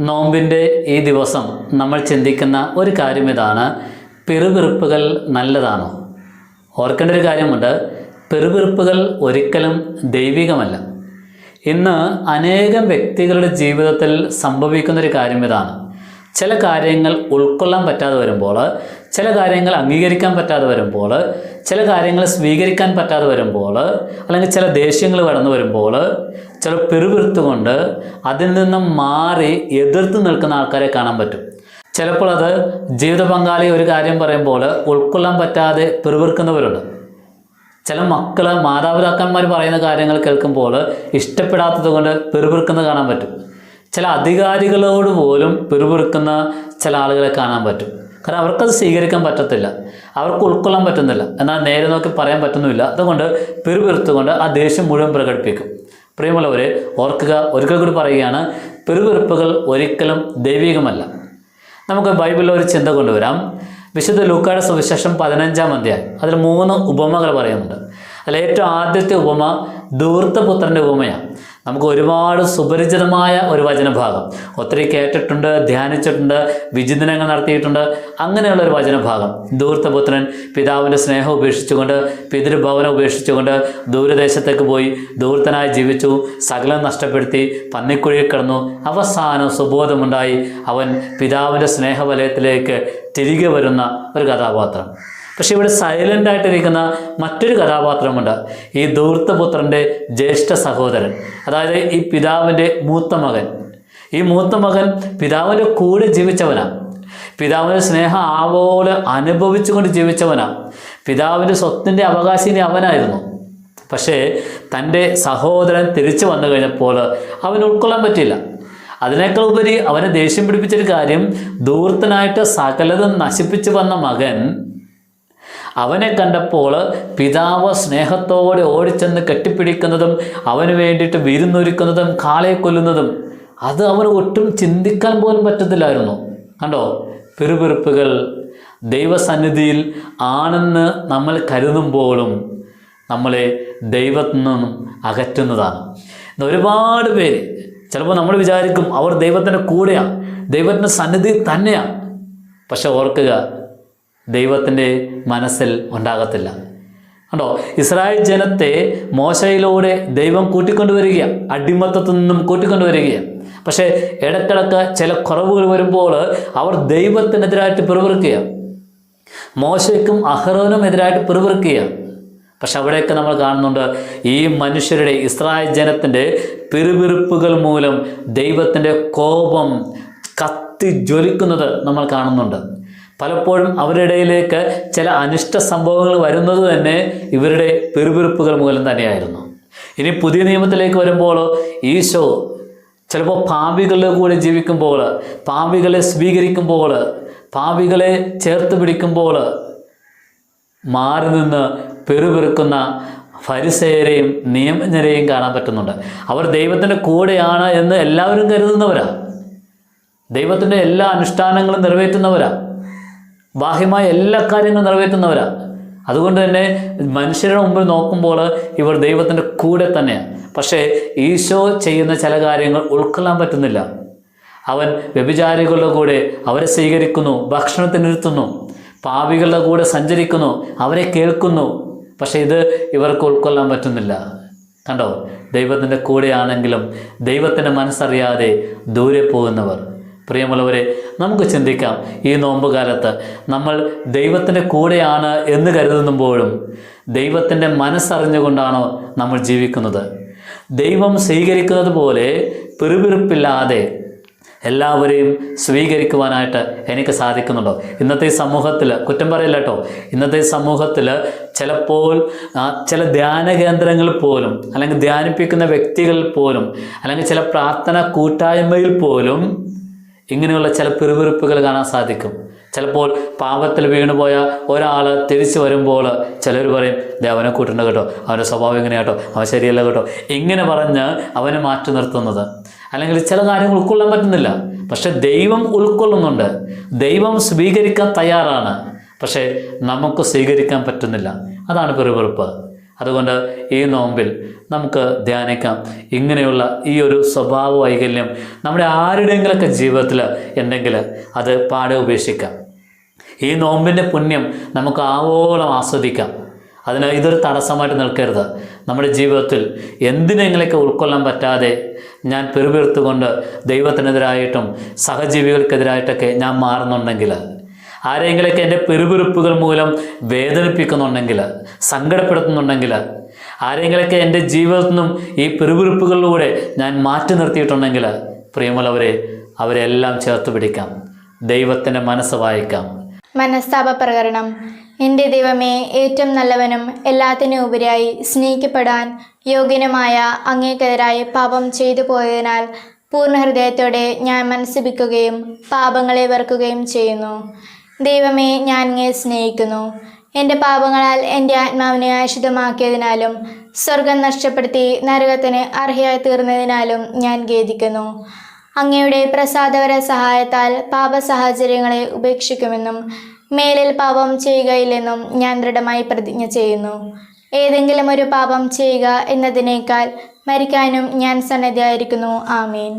നോമ്പിന്റെ ഈ ദിവസം നമ്മൾ ചിന്തിക്കുന്ന ഒരു കാര്യം ഇതാണ്. പിറുപിറുപ്പുകൾ നല്ലതാണോ? ഓർക്കേണ്ട ഒരു കാര്യമുണ്ട്. പിറുപിറുപ്പുകൾ ഒരിക്കലും ദൈവികമല്ല. ഇന്ന് അനേകം വ്യക്തികളുടെ ജീവിതത്തിൽ സംഭവിക്കുന്ന ഒരു കാര്യം ഇതാണ്. ചില കാര്യങ്ങൾ ഉൾക്കൊള്ളാൻ പറ്റാതെ വരുമ്പോൾ ചില കാര്യങ്ങൾ അംഗീകരിക്കാൻ പറ്റാതെ വരുമ്പോൾ ചില കാര്യങ്ങൾ സ്വീകരിക്കാൻ പറ്റാതെ വരുമ്പോൾ അല്ലെങ്കിൽ ചില ദേഷ്യങ്ങൾ കടന്നു വരുമ്പോൾ ചില പിറുപിറുത്തുകൊണ്ട് അതിൽ നിന്നും മാറി എതിർത്ത് നിൽക്കുന്ന ആൾക്കാരെ കാണാൻ പറ്റും. ചിലപ്പോൾ അത് ജീവിത പങ്കാളി ഒരു കാര്യം പറയുമ്പോൾ ഉൾക്കൊള്ളാൻ പറ്റാതെ പിറുപിറുക്കുന്നവരുണ്ട്. ചില മക്കൾ മാതാപിതാക്കന്മാർ പറയുന്ന കാര്യങ്ങൾ കേൾക്കുമ്പോൾ ഇഷ്ടപ്പെടാത്തത് കൊണ്ട് പിറുപിറുക്കുന്നത് കാണാൻ പറ്റും. ചില അധികാരികളോട് പോലും പിറുപിറുക്കുന്ന ചില ആളുകളെ കാണാൻ പറ്റും. കാരണം അവർക്കത് സ്വീകരിക്കാൻ പറ്റത്തില്ല. അവർക്ക് ഉൾക്കൊള്ളാൻ പറ്റുന്നില്ല. എന്നാൽ നേരെ നോക്കി പറയാൻ പറ്റുന്നുമില്ല. അതുകൊണ്ട് പിറുപിറുത്തുകൊണ്ട് ആ ദേഷ്യം മുഴുവൻ പ്രകടിപ്പിക്കും. പ്രിയമുള്ളവരെ ഓർക്കുക ഒരിക്കൽ കൂടി പറയുകയാണ് പിറുപിറുപ്പുകൾ ഒരിക്കലും ദൈവികമല്ല. നമുക്ക് ബൈബിളിൽ ഒരു ചിന്ത കൊണ്ടുവരാം. വിശുദ്ധ ലൂക്കാട സുവിശേഷം പതിനഞ്ചാം അധ്യായം. അതിൽ മൂന്ന് ഉപമകൾ പറയുന്നുണ്ട്. അതിൽ ഏറ്റവും ആദ്യത്തെ ഉപമ ധൂർത്തപുത്രന്റെ ഉപമയാണ്. നമുക്ക് ഒരുപാട് സുപരിചിതമായ ഒരു വചനഭാഗം. ഒത്തിരി കേട്ടിട്ടുണ്ട് ധ്യാനിച്ചിട്ടുണ്ട് വിചിന്തനങ്ങൾ നടത്തിയിട്ടുണ്ട്. അങ്ങനെയുള്ള ഒരു വചനഭാഗം. ദൂർത്തപുത്രൻ പിതാവിന്റെ സ്നേഹം ഉപേക്ഷിച്ചുകൊണ്ട് പിതൃഭവനം ഉപേക്ഷിച്ചുകൊണ്ട് ദൂരദേശത്തേക്ക് പോയി ദൂർത്തനായി ജീവിച്ചു. സകലം നഷ്ടപ്പെടുത്തി പന്നിക്കുഴിയിൽ കിടന്നു. അവസാനം സുബോധമുണ്ടായി. അവൻ പിതാവിന്റെ സ്നേഹവലയത്തിലേക്ക് തിരികെ വരുന്ന ഒരു കഥാപാത്രം. പക്ഷെ ഇവിടെ സൈലന്റ് ആയിട്ടിരിക്കുന്ന മറ്റൊരു കഥാപാത്രമുണ്ട്. ഈ ദൂർത്തപുത്രന്റെ ജ്യേഷ്ഠ സഹോദരൻ. അതായത് ഈ പിതാവിന്റെ മൂത്ത മകൻ. ഈ മൂത്ത മകൻ പിതാവിന്റെ കൂടെ ജീവിച്ചവനാണ് പിതാവിന്റെ സ്നേഹം ആവോലെ അനുഭവിച്ചുകൊണ്ട് ജീവിച്ചവനാണ് പിതാവിന്റെ സ്വത്തിന്റെ അവകാശിനി അവനായിരുന്നു. പക്ഷേ തന്റെ സഹോദരൻ തിരിച്ചു വന്നു കഴിഞ്ഞപ്പോൾ അവന് ഉൾക്കൊള്ളാൻ പറ്റില്ല അതിനേക്കാൾ ഉപരി അവനെ ദേഷ്യം പിടിപ്പിച്ചൊരു കാര്യം ദൂർത്തനായിട്ട് സകലതും നശിപ്പിച്ചു വന്ന മകൻ അവനെ കണ്ടപ്പോൾ പിതാവ് സ്നേഹത്തോടെ ഓടിച്ചെന്ന് കെട്ടിപ്പിടിക്കുന്നതും അവന് വേണ്ടിയിട്ട് വിരുന്നൊരുക്കുന്നതും കാളയെ കൊല്ലുന്നതും അത് അവർ ഒട്ടും ചിന്തിക്കാൻ പോലും പറ്റത്തില്ലായിരുന്നു. കണ്ടോ? പിറുപിറുപ്പുകൾ ദൈവസന്നിധിയിൽ ആണെന്ന് നമ്മൾ കരുതുമ്പോഴും നമ്മളെ ദൈവത്തിൽ നിന്നും അകറ്റുന്നതാണ്. ഒരുപാട് പേര് ചിലപ്പോൾ നമ്മൾ വിചാരിക്കും അവർ ദൈവത്തിന്റെ കൂടെയാണ് ദൈവത്തിന്റെ സന്നിധി തന്നെയാണ്. പക്ഷെ ഓർക്കുക ദൈവത്തിന്റെ മനസ്സിൽ ഉണ്ടാകത്തില്ല. കണ്ടോ? ഇസ്രായേൽ ജനത്തെ മോശയിലൂടെ ദൈവം കൂട്ടിക്കൊണ്ടുവരികയാണ് അടിമത്തത്തിൽ നിന്നും കൂട്ടിക്കൊണ്ടുവരികയാണ് പക്ഷേ ഇടക്കിടക്ക് ചില കുറവുകൾ വരുമ്പോൾ അവർ ദൈവത്തിനെതിരായിട്ട് പിറുപിറുക്കുകയാണ് മോശയ്ക്കും അഹ്റോനും എതിരായിട്ട് പിറുപിറുക്കുകയാണ് പക്ഷെ അവിടെയൊക്കെ നമ്മൾ കാണുന്നുണ്ട് ഈ മനുഷ്യരുടെ ഇസ്രായേൽ ജനത്തിന്റെ പിറുപിറുപ്പുകൾ മൂലം ദൈവത്തിന്റെ കോപം കത്തി ജ്വലിക്കുന്നത് നമ്മൾ കാണുന്നുണ്ട്. പലപ്പോഴും അവരുടെ ഇടയിലേക്ക് ചില അനിഷ്ട സംഭവങ്ങൾ വരുന്നത് തന്നെ ഇവരുടെ പെരുപിറുപ്പുകൾ മൂലം തന്നെയായിരുന്നു. ഇനി പുതിയ നിയമത്തിലേക്ക് വരുമ്പോൾ ഈശോ ചിലപ്പോൾ പാപികളുടെ കൂടെ ജീവിക്കുമ്പോൾ പാപികളെ സ്വീകരിക്കുമ്പോൾ പാപികളെ ചേർത്ത് പിടിക്കുമ്പോൾ മാറി നിന്ന് പെരുപിറുക്കുന്ന ഫരിസേരെയും നിയമജ്ഞരെയും കാണാൻ പറ്റുന്നുണ്ട്. അവർ ദൈവത്തിന്റെ കൂടെയാണ് എന്ന് എല്ലാവരും കരുതുന്നവരാ. ദൈവത്തിന്റെ എല്ലാ അനുഷ്ഠാനങ്ങളും നിറവേറ്റുന്നവരാണ് ബാഹ്യമായ എല്ലാ കാര്യങ്ങളും നിറവേറ്റുന്നവരാണ് അതുകൊണ്ട് തന്നെ മനുഷ്യരുടെ മുമ്പിൽ നോക്കുമ്പോൾ ഇവർ ദൈവത്തിന്റെ കൂടെ തന്നെയാണ് പക്ഷേ ഈശോ ചെയ്യുന്ന ചില കാര്യങ്ങൾ ഉൾക്കൊള്ളാൻ പറ്റുന്നില്ല. അവൻ വ്യഭിചാരികളുടെ കൂടെ അവരെ സ്വീകരിക്കുന്നു ഭക്ഷണത്തിനിരുത്തുന്നു പാവികളുടെ കൂടെ സഞ്ചരിക്കുന്നു അവരെ കേൾക്കുന്നു. പക്ഷേ ഇത് ഇവർക്ക് ഉൾക്കൊള്ളാൻ പറ്റുന്നില്ല. കണ്ടോ? ദൈവത്തിന്റെ കൂടെയാണെങ്കിലും ദൈവത്തിന്റെ മനസ്സറിയാതെ ദൂരെ പോകുന്നവർ. പ്രിയമുള്ളവരെ നമുക്ക് ചിന്തിക്കാം ഈ നോമ്പ് കാലത്ത് നമ്മൾ ദൈവത്തിന്റെ കൂടെയാണ് എന്ന് കരുതുമ്പോഴും ദൈവത്തിന്റെ മനസ്സറിഞ്ഞുകൊണ്ടാണോ നമ്മൾ ജീവിക്കുന്നത്? ദൈവം സ്വീകരിക്കുന്നത് പോലെ പിറുപിറുപ്പില്ലാതെ എല്ലാവരെയും സ്വീകരിക്കുവാനായിട്ട് എനിക്ക് സാധിക്കുന്നുണ്ടോ? ഇന്നത്തെ സമൂഹത്തിൽ കുറ്റം പറയില്ല കേട്ടോ ഇന്നത്തെ സമൂഹത്തിൽ ചിലപ്പോൾ ചില ധ്യാന കേന്ദ്രങ്ങളിൽ പോലും അല്ലെങ്കിൽ ധ്യാനിപ്പിക്കുന്ന വ്യക്തികളിൽ പോലും അല്ലെങ്കിൽ ചില പ്രാർത്ഥന കൂട്ടായ്മയിൽ പോലും ഇങ്ങനെയുള്ള ചില പിറുപിറുപ്പുകൾ കാണാൻ സാധിക്കും. ചിലപ്പോൾ പാപത്തിൽ വീണുപോയ ഒരാൾ തിരിച്ചു വരുമ്പോൾ ചിലർ പറയും അവനെ കൂട്ടുണ്ട് കേട്ടോ. അവന്റെ സ്വഭാവം ഇങ്ങനെ കേട്ടോ അവൻ ശരിയല്ല കേട്ടോ. ഇങ്ങനെ പറഞ്ഞ് അവനെ മാറ്റി നിർത്തുന്നത്. അല്ലെങ്കിൽ ചില കാര്യങ്ങൾ ഉൾക്കൊള്ളാൻ പറ്റുന്നില്ല. പക്ഷെ ദൈവം ഉൾക്കൊള്ളുന്നുണ്ട്. ദൈവം സ്വീകരിക്കാൻ തയ്യാറാണ്. പക്ഷേ നമുക്ക് സ്വീകരിക്കാൻ പറ്റുന്നില്ല. അതാണ് പിറുപിറുപ്പ്. അതുകൊണ്ട് ഈ നോമ്പിൽ നമുക്ക് ധ്യാനിക്കാം. ഇങ്ങനെയുള്ള ഈ ഒരു സ്വഭാവ വൈകല്യം നമ്മുടെ ആരുടെയെങ്കിലൊക്കെ ജീവിതത്തിൽ ഉണ്ടെങ്കിൽ അത് പാടെ ഉപേക്ഷിക്കാം. ഈ നോമ്പിന്റെ പുണ്യം നമുക്ക് ആവോളം ആസ്വദിക്കാം. അതിന് ഇതൊരു തടസ്സമായിട്ട് നിൽക്കരുത്. നമ്മുടെ ജീവിതത്തിൽ എന്തിനെങ്കിലൊക്കെ ഉൾക്കൊള്ളാൻ പറ്റാതെ ഞാൻ പെറുപെറുത്തുകൊണ്ട് ദൈവത്തിനെതിരായിട്ടും സഹജീവികൾക്കെതിരായിട്ടൊക്കെ ഞാൻ മാറുന്നുണ്ടെങ്കിൽ ആരെങ്കിലൊക്കെ എന്റെ പെരുപിറുപ്പുകൾ മൂലം വേദനിപ്പിക്കുന്നുണ്ടെങ്കിൽ സങ്കടപ്പെടുത്തുന്നുണ്ടെങ്കിൽ ആരെങ്കിലൊക്കെ എന്റെ ജീവിതത്തിൽ നിന്നും ഈ പെരുപിറുപ്പുകളിലൂടെ ഞാൻ മാറ്റി നിർത്തിയിട്ടുണ്ടെങ്കിൽ പ്രിയമുള്ളവരെ അവരെല്ലാം ചേർത്ത് പിടിക്കാം. ദൈവത്തിന്റെ മനസ്സ് വായിക്കാം. മനസ്താപ പ്രകരണം എന്റെ ദൈവമേ ഏറ്റവും നല്ലവനും എല്ലാത്തിനും ഉപരിയായി സ്നേഹിക്കപ്പെടാൻ യോഗ്യനുമായ അങ്ങേക്കെതിരായി പാപം ചെയ്തു പോയതിനാൽ പൂർണ ഹൃദയത്തോടെ ഞാൻ മനസ്സിപ്പിക്കുകയും പാപങ്ങളെ വെറുക്കുകയും ചെയ്യുന്നു. ദൈവമേ ഞാൻ ഇങ്ങനെ സ്നേഹിക്കുന്നു. എന്റെ പാപങ്ങളാൽ എന്റെ ആത്മാവിനെ ആശുദ്ധമാക്കിയതിനാലും സ്വർഗം നഷ്ടപ്പെടുത്തി നരകത്തിന് അർഹയായി തീർന്നതിനാലും ഞാൻ ഖേദിക്കുന്നു. അങ്ങയുടെ പ്രസാദവര സഹായത്താൽ പാപ സാഹചര്യങ്ങളെ ഉപേക്ഷിക്കുമെന്നും മേലിൽ പാപം ചെയ്യുകയില്ലെന്നും ഞാൻ ദൃഢമായി പ്രതിജ്ഞ ചെയ്യുന്നു. ഏതെങ്കിലും ഒരു പാപം ചെയ്യുക എന്നതിനേക്കാൾ മരിക്കാനും ഞാൻ സന്നദ്ധയായിരിക്കുന്നു. ആമീൻ.